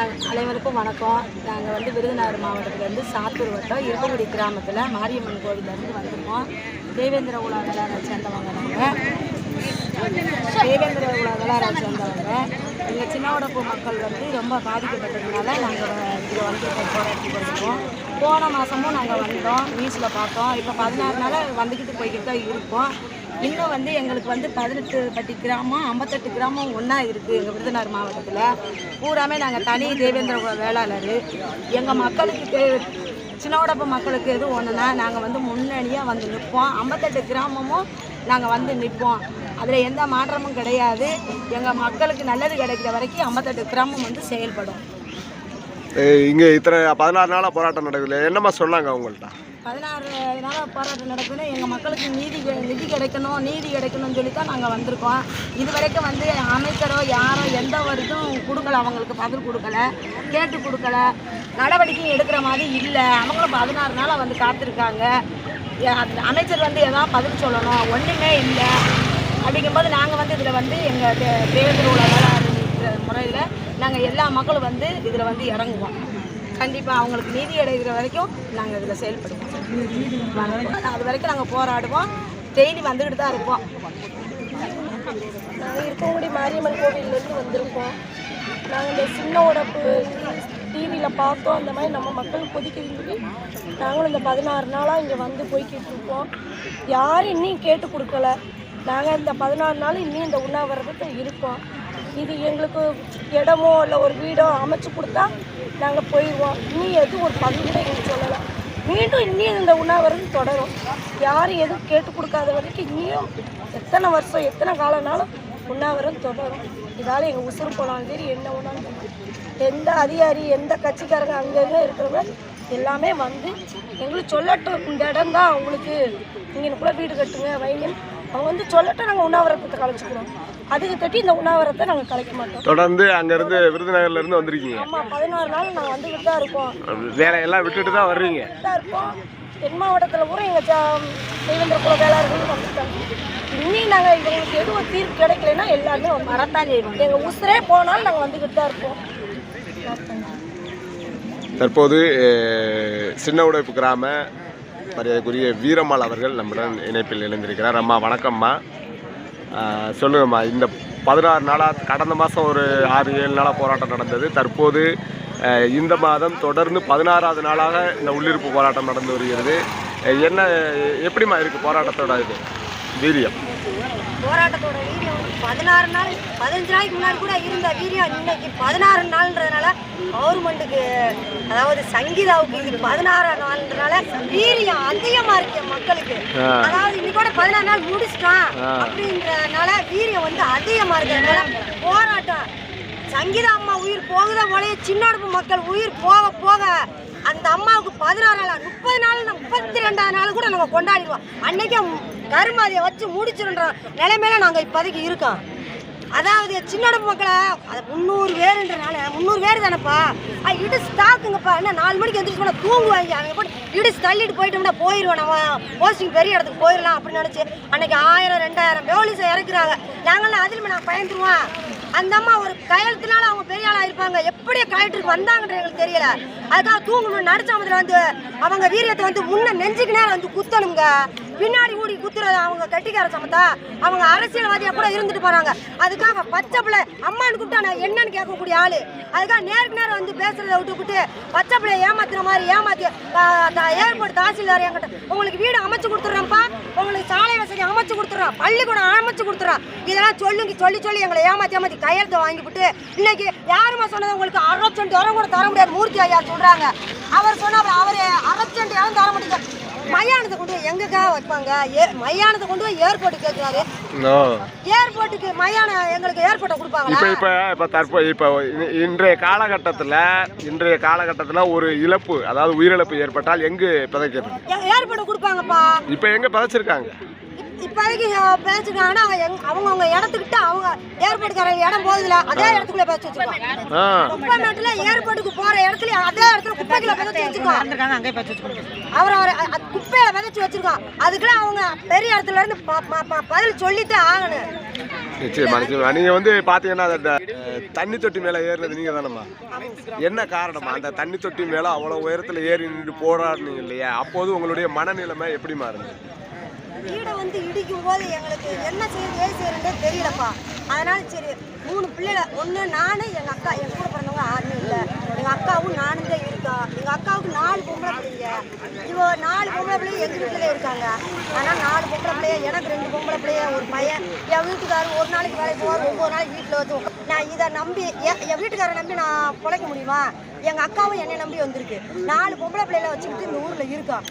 அனைவருக்கும் வணக்கம். நாங்கள் வந்து விருதுநகர் மாவட்டத்திலேருந்து சாத்தூர் வட்டம் இருக்கங்குடி கிராமத்தில் மாரியம்மன் கோவிலேருந்து வந்திருக்கோம். தேவேந்திர உலா சேர்ந்தவங்க நாங்கள் தேவேந்திர உலா சேர்ந்தவங்க. எங்கள் சின்னவடப்பு மக்கள் வந்து ரொம்ப பாதிக்கப்பட்டதுனால நாங்கள் இங்கே வந்து போராட்டி கொடுப்போம் போன மாதமும் நாங்கள் வந்தோம். நியூஸில் பார்த்தோம். இப்போ பதினாறு நாள் வந்துக்கிட்டு போய்கிட்டு தான் இருக்கோம். இன்னும் வந்து எங்களுக்கு வந்து பதினெட்டு பட்டி கிராமம் ஐம்பத்தெட்டு கிராமம் ஒன்றா இருக்குது எங்கள் விருதுநகர் மாவட்டத்தில். பூராமே நாங்கள் தனி தேவேந்திர வேளாளர். எங்கள் மக்களுக்கு தே சின்னவடப்பு மக்களுக்கு எது ஒன்றுனா நாங்கள் வந்து முன்னணியாக வந்து நிற்போம் ஐம்பத்தெட்டு கிராமமும் நாங்கள் வந்து நிற்போம் அதில் எந்த மாற்றமும் கிடையாது. எங்கள் மக்களுக்கு நல்லது கிடைக்கிற வரைக்கும் ஐம்பத்தெட்டு கிராமம் வந்து செயல்படும். இங்கே இத்தனை பதினாறு நாளாக போராட்டம் நடக்குது என்னம்மா சொன்னாங்க அவங்கள்ட்ட? பதினாறு நாளாக போராட்டம் நடக்குது எங்கள் மக்களுக்கு நீதி நிதி கிடைக்கணும் நீதி கிடைக்கணும்னு சொல்லி தான் நாங்கள் வந்திருக்கோம். இது வரைக்கும் வந்து அமைச்சரோ யாரோ எந்த ஒரு இதுவும் கொடுக்கல அவங்களுக்கு பதில் கொடுக்கல கேட்டு கொடுக்கல நடவடிக்கையும் எடுக்கிற மாதிரி இல்லை. அவங்களும் பதினாறு நாளாக வந்து காத்திருக்காங்க. அமைச்சர் வந்து எதாவது பதில் சொல்லணும் ஒன்றுமே இல்லை. அப்படிங்கும்போது நாங்கள் வந்து இதில் வந்து எங்கள் தேவேந்திர உலக முறையில் நாங்கள் எல்லா மக்களும் வந்து இதில் வந்து இறங்குவோம். கண்டிப்பாக அவங்களுக்கு நீதி அடைகிற வரைக்கும் நாங்கள் இதில் செயல்படுவோம். அது வரைக்கும் நாங்கள் போராடுவோம். டெய்லி வந்துக்கிட்டு தான் இருப்போம் நாங்கள் இருக்கங்குடி மாரியம்மன் கோவிலேருந்து வந்திருக்கோம். நாங்கள் இந்த சின்ன உடப்பு டிவியில் பார்த்தோம். அந்த மாதிரி நம்ம மக்கள் கொதிக்குதுன்னு நாங்களும் இந்த பதினாறு நாளாக இங்கே வந்து போய்கிட்டு இருக்கோம் யாரும் இன்னும் கேட்டு கொடுக்கல. நாங்கள் இந்த பதினாறு நாள் இன்னும் இந்த உண்ணாவிரதத்தை இருக்கோம். இது எங்களுக்கு இடமோ இல்லை ஒரு வீடோ அமைச்சு கொடுத்தா நாங்கள் போயிடுவோம் இனி எதுவும் ஒரு பதிவு கூட எங்களுக்கு சொல்லலாம் மீண்டும் இன்னும் இந்த உண்ணாவிரதம் தொடரும். யாரும் எதுவும் கேட்டு கொடுக்காத வரைக்கும் இன்னும் எத்தனை வருஷம் எத்தனை காலம்னாலும் உண்ணாவிரதம் தொடரும். இதால் எங்கள் உசுறு போனாலும் சரி என்ன ஒன்றாலும் எந்த அதிகாரி எந்த கட்சிக்காரங்க அங்கங்கே இருக்கிறவங்க எல்லாமே வந்து எங்களுக்கு சொல்லட்டும். இந்த இடம் தான் உங்களுக்கு நீங்கள் கூட வீடு கட்டுங்க வைங்க. அவங்க வந்து சொல்லட்டும் நாங்கள் உண்ணாவிரதத்தை கலைச்சிக்கிறோம். அதுக்கு தட்டி இந்த உண்ணாவிரதத்தை நாங்கள் கலைக்க மாட்டோம். தொடர்ந்து அங்கேருந்து விருதுநகர்லேருந்து வந்திருக்கீங்க. ஆமாம் பதினாறு நாள் நாங்கள் வந்துக்கிட்டு தான் இருக்கோம். வேலையெல்லாம் விட்டுட்டு தான் வர்றீங்க. தான் இருப்போம் தென் மாவட்டத்தில் கூட எங்கள் தேவேந்திர குல வேளாளர்களும் வந்துட்டாங்க. இன்னும் நாங்கள் எங்களுக்கு எதுவும் தீர்வு கிடைக்கலன்னா எல்லாருமே வரத்தான் எங்கள் உசுரே போனாலும் நாங்கள் வந்துக்கிட்டு தான் இருப்போம் தற்போது சின்ன உடைப்பு கிராம மரியாதைக்குரிய வீரம்மாள் அவர்கள் நம்முடன் இணைப்பில் இணைந்திருக்கிறார். அம்மா வணக்கம்மா. சொல்லுங்கம்மா இந்த பதினாறு நாளாக கடந்த மாதம் ஒரு ஆறு ஏழு நாளாக போராட்டம் நடந்தது. தற்போது இந்த மாதம் தொடர்ந்து பதினாறாவது நாளாக இந்த உள்ளிருப்பு போராட்டம் நடந்து வருகிறது. என்ன எப்படிம்மா இருக்குது போராட்டத்தோட இது? வீரியம். போராட்டத்தோட வீரியம் பதினாறு நாள் பதினஞ்சு நாளைக்கு முன்னாடி கூட இருந்த வீரியம் இன்னைக்கு பதினாறு நாள்ன்றதுனால கவர்மெண்ட்டுக்கு அதாவது சங்கீதாவுக்கு இது பதினாறு நாள்ன்றனால வீரியம் அதிகமா இருக்கு மக்களுக்கு. அதாவது இன்னைக்கு கூட பதினாறு நாள் முடிச்சிட்டான் அப்படின்றதுனால வீரியம் வந்து அதிகமா இருக்கிறதுனால போராட்டம். சங்கீதா அம்மா உயிர் போகுத போலயே சின்னடுப்பு மக்கள் உயிர் போக போக அந்த அம்மாவுக்கு பதினாறு நாள் முப்பது நாள் முப்பத்தி ரெண்டாவது நாள் கூட நாங்கள் கொண்டாடிடுவோம். அன்னைக்கே கருமாதியை வச்சு முடிச்சிருன்ற நிலைமையில நாங்கள் இப்போதைக்கு இருக்கோம். அதாவது சின்னடப்பு மக்களை அது முந்நூறு பேருன்றனால முந்நூறு பேர் தானேப்பா? அது இடிச்சு தாக்குங்கப்பா என்ன நாலு மணிக்கு எந்திரிச்சு போனால் தூங்குவாங்க. அவங்க போட்டு இடிச்சு தள்ளிட்டு போயிட்டோம்னா போயிடுவோம் நம்ம போஸ்டிங் பெரிய இடத்துக்கு போயிடலாம் அப்படின்னு நினச்சி அன்னைக்கு ஆயிரம் ரெண்டாயிரம் போலீஸை இறக்குறாங்க. நாங்களாம் அதிலுமே நான் பயந்துருவோம். அந்த அம்மா ஒரு கையெழுத்துனால அவங்க பெரிய ஆளாக இருப்பாங்க. எப்படியே கலெக்டருக்கு வந்தாங்கன்ற எங்களுக்கு தெரியல. அதுக்காக தூங்கணும் நடுச்சாமத்தில் வந்து அவங்க வீரியத்தை வந்து முன்ன நெஞ்சுக்கு நேரம் வந்து குத்தணுங்க. பின்னாடி ஊடி குத்துறது அவங்க கட்டிக்கார சமத்தா அவங்க அரசியல்வாதியாக கூட இருந்துட்டு போறாங்க. அதுக்காக பச்சை பிள்ளை அம்மான்னு கூப்பிட்டா நான் என்னன்னு கேட்கக்கூடிய ஆளு. அதுக்காக நேருக்கு நேரம் வந்து பேசுறதை விட்டுக்கிட்டு பச்சை பிள்ளை ஏமாத்துற மாதிரி ஏமாத்தி ஏர்போர்ட் தாசில்தார் என்கிட்ட உங்களுக்கு வீடு அமைச்சு கொடுத்துட்றேன்ப்பா உங்களுக்கு சாலை வசதி அமைச்சு கொடுத்துட்றோம் பள்ளிக்கூடம் அமைச்சு கொடுத்துட்றோம் இதெல்லாம் சொல்லுங்க சொல்லி சொல்லி எங்களை ஏமாத்தி ஏமாத்தி கையெழுத்தை வாங்கிவிட்டு இன்னைக்கு யாருமா சொன்னது? உங்களுக்கு அறுபத்தி ரெண்டு வரம் கூட தர முடியாது. மூர்த்தி ஐயா சொல்றாங்க. அவர் சொன்னா அவர் அறுபத்தி ரெண்டு இடம் தர முடியாது மையானத்தை கொண்டு போய் எங்கக்கா வைப்பாங்க? ஏ மையானத்தை கொண்டு போய் ஏர்போர்ட்டு கேட்குறாரு ஏர்போர்ட்டுக்கு மையானம் எங்களுக்கு ஏர்போர்ட்டை கொடுப்பாங்களா? இப்போ இப்போ இப்போ தற்போது இப்போ இ- இன்றைய காலகட்டத்தில் இன்றைய காலகட்டத்தில் ஒரு இழப்பு அதாவது உயிரிழப்பு ஏற்பட்டால் எங்கு பிதைக்கிறது? ஏர்போர்ட்டை கொடுப்பாங்கப்பா. இப்போ எங்கே பிதைச்சிருக்காங்க? இப்போதைக்கு பேசிருக்காங்கன்னா அவங்க அவங்கவுங்க இடத்துக்கிட்ட அவங்க ஏற்பாடுக்காரங்க இடம் போகுதுல அதே இடத்துக்குள்ள பேசி வச்சிருக்கோம். ஆ. குப்பை மேட்டுல ஏற்பாட்டுக்கு போற இடத்துல அதே இடத்துல குப்பைக்குள்ள விதைச்சு வச்சிருக்கோம். அவர் அவர் வச்சிருக்கோம் அதுக்கெல்லாம் அவங்க பெரிய இடத்துல இருந்து பதில் சொல்லித்தான் ஆகணும். நிச்சயமா நிச்சயமா. நீங்க வந்து அஹ், தண்ணி தொட்டி மேல ஏறுறது நீங்க தானம்மா? என்ன காரணமா அந்த தண்ணி தொட்டி மேல அவ்வளவு உயரத்துல ஏறி நின்று போராடுனீங்க இல்லையா? அப்போது உங்களுடைய மனநிலைமை எப்படி மாறுது? வீடை வந்து இடிக்கும் போது எங்களுக்கு என்ன செய்யுது ஏது தெரியலப்பா. அதனால சரி மூணு பிள்ளைல ஒன்று நானே எங்கள் அக்கா என் கூட பிறந்தவங்க யாருமே இல்லை. எங்கள் அக்காவும் நானும் தான் இருக்கோம். எங்கள் அக்காவுக்கு நாலு பொம்பளை பிள்ளைங்க. இவ நாலு பொம்பளை பிள்ளைங்க எங்கள் வீட்டில் இருக்காங்க. ஆனால் நாலு பொம்பளை பிள்ளைய எனக்கு ரெண்டு பொம்பளை பிள்ளைய ஒரு பையன். என் வீட்டுக்காரர் ஒரு நாளைக்கு வேலைக்கு போவார் ஒவ்வொரு நாளைக்கு வீட்டில் வந்து நான் இதை நம்பி என் என் வீட்டுக்காரரை நம்பி நான் பிழைக்க முடியுமா? எங்கள் அக்காவும் என்னை நம்பி வந்திருக்கு. நாலு பொம்பளை பிள்ளைகளை வச்சுக்கிட்டு இந்த ஊரில் இருக்கோம்.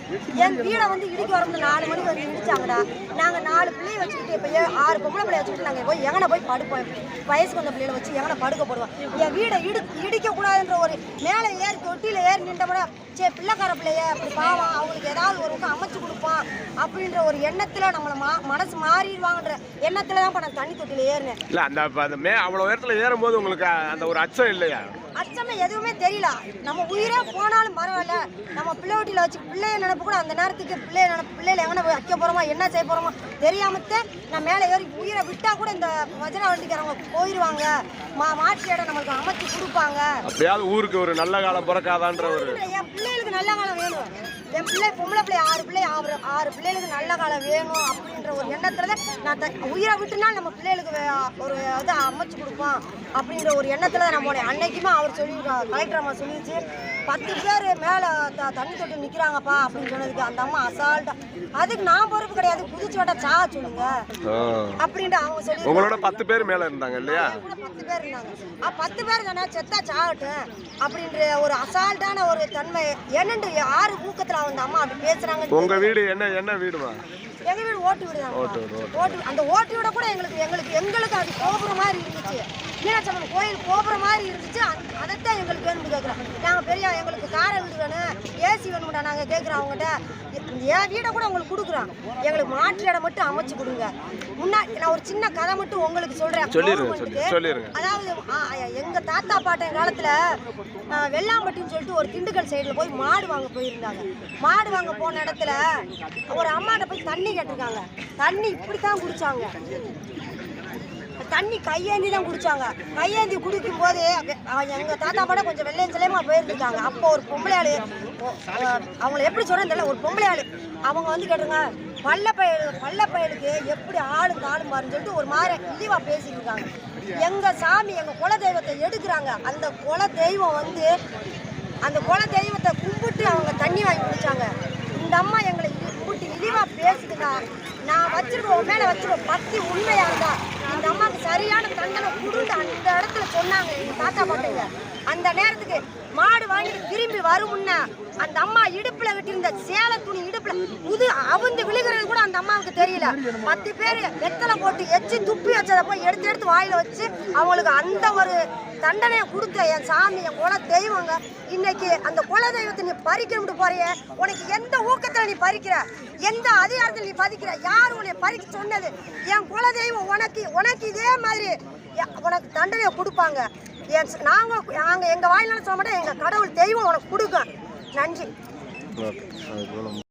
என் வீடை வந்து இடிக்க வரும்போது நாலு மணிக்கு வந்து இடிச்சாங்கடா. நாங்கள் நாலு பிள்ளைய வச்சுக்கிட்டு இப்போ ஆறு பொம்பளை பிள்ளைய வச்சுக்கிட்டு நாங்கள் போய் எங்கன போய் படுப்போம் வயசுக்கு வந்த பிள்ளைகளை வச்சு எங்கன படுக்க போடுவான்? என் வீடை இடு இடிக்கக்கூடாதுன்ற ஒரு மேலே ஏறி தொட்டியில் ஏறி நின்றப்பட சரி பிள்ளைக்கார பிள்ளைய அப்படி பாவம் அவங்களுக்கு ஏதாவது ஒரு பக்கம் அமைச்சு கொடுப்பான் அப்படின்ற ஒரு எண்ணத்தில் நம்மளை மா மனசு மாறிடுவாங்கன்ற எண்ணத்தில் தான் இப்போ நான் தண்ணி தொட்டியில் ஏறினேன். இல்லை அந்த அப்ப அந்த மே அவ்வளோ உயரத்துல ஏறும்போது உங்களுக்கு அந்த ஒரு அச்சம் இல்லையா? அச்சமே எதுவுமே தெரியல. நம்ம உயிரே போனாலும் பரவாயில்ல. நம்ம பிள்ளை வீட்டில் வச்சு பிள்ளைய நினைப்பு கூட அந்த நேரத்துக்கு பிள்ளைய நினைப்பு பிள்ளையில எங்கே வைக்க போகிறோமோ என்ன செய்ய போகிறோமோ தெரியாமத்தே நான் மேலே ஏறி உயிரை விட்டால் கூட இந்த வஜன வண்டிக்காரங்க போயிடுவாங்க மா மாற்றி இடம் நம்மளுக்கு அமைச்சு கொடுப்பாங்க. அப்படியாவது ஊருக்கு ஒரு நல்ல காலம் பிறக்காதான்ற ஒரு என் பிள்ளைகளுக்கு நல்ல காலம் வேணும். என் பிள்ளை பொம்பளை பிள்ளை ஆறு பிள்ளை ஆறு ஆறு பிள்ளைகளுக்கு நல்ல காலம் வேணும் அப்படின்ற ஒரு எண்ணத்துல தான் நான் த- உயிரை விட்டுனா நம்ம பிள்ளைகளுக்கு ஒரு இதை அமைச்சு கொடுப்போம் அப்படின்ற ஒரு எண்ணத்துல தான் போனேன். அன்னைக்குமே அவர் சொல்லி கலெக்டர் அம்மா சொல்லிடுச்சு பத்து பேர் மேலே த தண்ணி தொட்டு நிற்கிறாங்கப்பா அப்படின்னு சொன்னதுக்கு அந்த அம்மா அசால்ட்டா அதுக்கு நான் பொறுப்பு கிடையாது குதிச்சு விட்டா சா சொல்லுங்க. அப்படின்ட்டு அவங்க சொல்லி உங்களோட பத்து பேர் மேல இருந்தாங்க இல்லையா? பத்து பேர் இருந்தாங்க. பத்து பேர் தானே செத்தா சாகட்டும் அப்படின்ற ஒரு அசால்ட்டான ஒரு தன்மை என்னண்டு ஆறு ஊக்கத்துல அந்த அம்மா அப்படி பேசுறாங்க உங்க வீடு என்ன என்ன வீடுமா? எங்க வீடு ஓட்டு வீடு தான் ஓட்டு அந்த ஓட்டு வீட கூட எங்களுக்கு எங்களுக்கு எங்களுக்கு அது கோபுரம் மாதிரி இருந்துச்சு. மீனாட்சம்மன் கோயில் கோபுரம் மாதிரி இருந்துச்சு. அதைத்தான் எங்களுக்கு வேணும்னு கேட்குறோம் நாங்கள் பெரிய எங்களுக்கு காரை வீடு வேணும் ஏசி வேணும்டா நாங்கள் கேட்குறோம் அவங்ககிட்ட. என் வீடை கூட உங்களுக்கு கொடுக்குறோம் எங்களுக்கு மாற்று இடம் மட்டும் அமைச்சு கொடுங்க. முன்னாடி நான் ஒரு சின்ன கதை மட்டும் உங்களுக்கு சொல்றேன். சொல்லிருங்க, கவர்மெண்ட்டுக்கு. அதாவது ஆ, எங்க தாத்தா பாட்டன் காலத்துல வெள்ளாம்பட்டின்னு சொல்லிட்டு ஒரு திண்டுக்கல் சைடுல போய் மாடு வாங்க போயிருந்தாங்க. மாடு வாங்க போன இடத்துல ஒரு அம்மாட்ட போய் தண்ணி கேட்டிருக்காங்க. தண்ணி இப்படித்தான் குடிச்சாங்க. தண்ணி கையேந்தி தான் குடிச்சாங்க. கையேந்தி குடிக்கும் போது எங்க தாத்தா பாட கொஞ்சம் வெள்ளையஞ்சலையமா போயிருந்துருக்காங்க அப்போ ஒரு பொம்பளை ஆள் அவங்கள எப்படி சொல்கிறேன்னு தெரியல. ஒரு பொம்பளை ஆள் அவங்க வந்து கேட்டுருங்க பள்ள பயலு பயலுக்கு எப்படி ஆளு மாறுன்னு சொல்லிட்டு ஒரு மாதிரி இழிவா பேசிட்டு இருக்காங்க. எங்க சாமி எங்க குல தெய்வத்தை எடுக்கிறாங்க. அந்த குல தெய்வம் வந்து அந்த குல தெய்வத்தை கும்பிட்டு அவங்க தண்ணி வாங்கி குடிச்சாங்க. இந்த அம்மா எங்களை கும்பிட்டு இழிவா பேசுதுங்க நான் வச்சிருக்கோம் உன் மேல வச்சிருக்கேன் பத்தி உண்மையா இருந்தா அந்த அம்மாவுக்கு சரியான தண்டனை கொடுத்து அந்த இடத்துல சொன்னாங்க. எங்கள் தாத்தா பாட்டுங்க. அந்த நேரத்துக்கு மாடு வாங்கிட்டு திரும்பி வருமுன்னா அந்த அம்மா இடுப்புல கட்டியிருந்த சேல துணி இடுப்புல. புது அவுந்து விழுகிறது கூட அந்த அம்மாவுக்கு தெரியல. பத்து பேர் வெத்தலை போட்டு எச்சி துப்பி வச்சதை போய் எடுத்து எடுத்து வாயில வச்சு அவங்களுக்கு அந்த ஒரு தண்டனையை கொடுத்த என் சாமி என் குல தெய்வங்க. இன்னைக்கு அந்த குல தெய்வத்தை நீ பறிக்கணும்னு போறிய. உனக்கு எந்த ஊக்கத்துல நீ பறிக்கிற? எந்த அதிகாரத்தில் நீ பதிக்கிற யார் உன்னை பறிக்க சொன்னது? என் குல தெய்வம் உனக்கு உனக்கு இதே மாதிரி உனக்கு தண்டனையை கொடுப்பாங்க. என் நாங்கள் நாங்க நாங்க எங்க வாயிலான சொல்ல மாட்டோம் எங்க கடவுள் தெய்வம் உனக்கு கொடுக்கும். நன்றி.